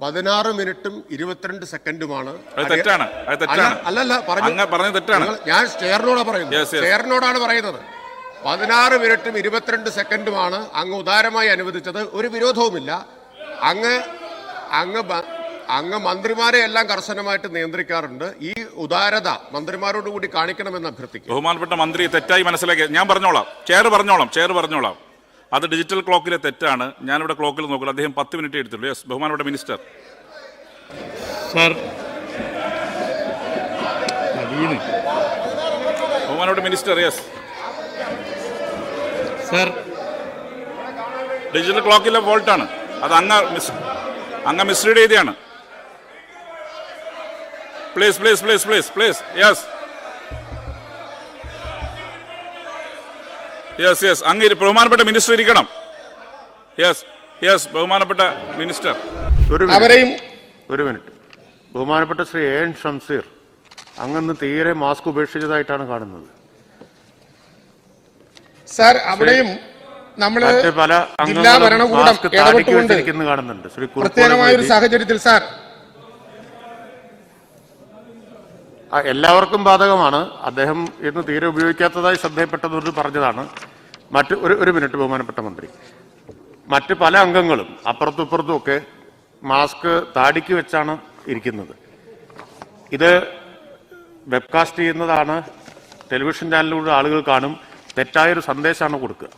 പതിനാറ് മിനിറ്റും ഇരുപത്തിരണ്ട് സെക്കൻഡുമാണ്. തെറ്റാണ്. അല്ലല്ല പറഞ്ഞു തെറ്റാണ്. ഞാൻ ചെയറിനോടാ പറയുന്നത്. സ്റ്റെയറിനോടാണ് പറയുന്നത്. പതിനാറ് മിനിറ്റും ഇരുപത്തിരണ്ട് സെക്കൻഡുമാണ് അങ്ങ് ഉദാരമായി അനുവദിച്ചത്. ഒരു വിരോധവുമില്ല. അങ്ങ് അങ്ങ് അങ്ങ് മന്ത്രിമാരെ എല്ലാം കർശനമായിട്ട് നിയന്ത്രിക്കാറുണ്ട്. ഈ ഉദാരത മന്ത്രിമാരോട് കൂടി കാണിക്കണമെന്ന് അഭ്യർത്ഥിക്കും ബഹുമാനപ്പെട്ട മന്ത്രി തെറ്റായി മനസ്സിലാക്കി. ഞാൻ പറഞ്ഞോളാം. ചെയർ പറഞ്ഞോളാം. ചെയർ പറഞ്ഞോളാം. അത് ഡിജിറ്റൽ ക്ലോക്കിലെ തെറ്റാണ്. ഞാനിവിടെ ക്ലോക്കിൽ നോക്കില്ല അദ്ദേഹം പത്ത് മിനിറ്റ് എടുത്തുള്ളൂ. യെസ് ബഹുമാനപ്പെട്ട മിനിസ്റ്റർ സാർ. ബഹുമാനപ്പെട്ട മിനിസ്റ്റർ യെസ് സാർ. ഡിജിറ്റൽ ക്ലോക്കിലെ വോൾട്ടാണ് അത് അങ്ങ് മിസ് അങ്ങ് mislead ചെയ്തെയാണ് please please please please please yes yes yes അങ്ങ് ബഹുമാനപ്പെട്ട മിനിസ്റ്റർ ഇരിക്കണം. യെസ് യെസ് ബഹുമാനപ്പെട്ട മിനിസ്റ്റർ ഒരു അവരെയും ഒരു മിനിറ്റ്. ബഹുമാനപ്പെട്ട ശ്രീ എ എൻ ഷംസീർ അങ്ങന്ന് തീരെ മാസ്ക് ഉപേക്ഷിച്ചതായിട്ടാണ് കാണുന്നത്. സാർ അവിടെയും നമ്മൾ പല ജില്ലാ ഭരണകൂടം ഇടപെട്ടുകൊണ്ട് കാണുന്നുണ്ട്. ശ്രീ പ്രത്യേകമായ ഒരു സാഹചര്യത്തിൽ സാർ. എല്ലാവർക്കും ബാധകമാണ്. അദ്ദേഹം ഇന്ന് തീരെ ഉപയോഗിക്കാത്തതായി ശ്രദ്ധയപ്പെട്ടതുകൊണ്ട് പറഞ്ഞതാണ്. മറ്റ് ഒരു ഒരു മിനിറ്റ് ബഹുമാനപ്പെട്ട മന്ത്രി. മറ്റ് പല അംഗങ്ങളും അപ്പുറത്തും ഇപ്പുറത്തും ഒക്കെ മാസ്ക് താടിക്ക് വെച്ചാണ് ഇരിക്കുന്നത്. ഇത് വെബ്കാസ്റ്റ് ചെയ്യുന്നതാണ് ടെലിവിഷൻ ചാനലിലൂടെ ആളുകൾ കാണും തെറ്റായൊരു സന്ദേശമാണ് കൊടുക്കുക.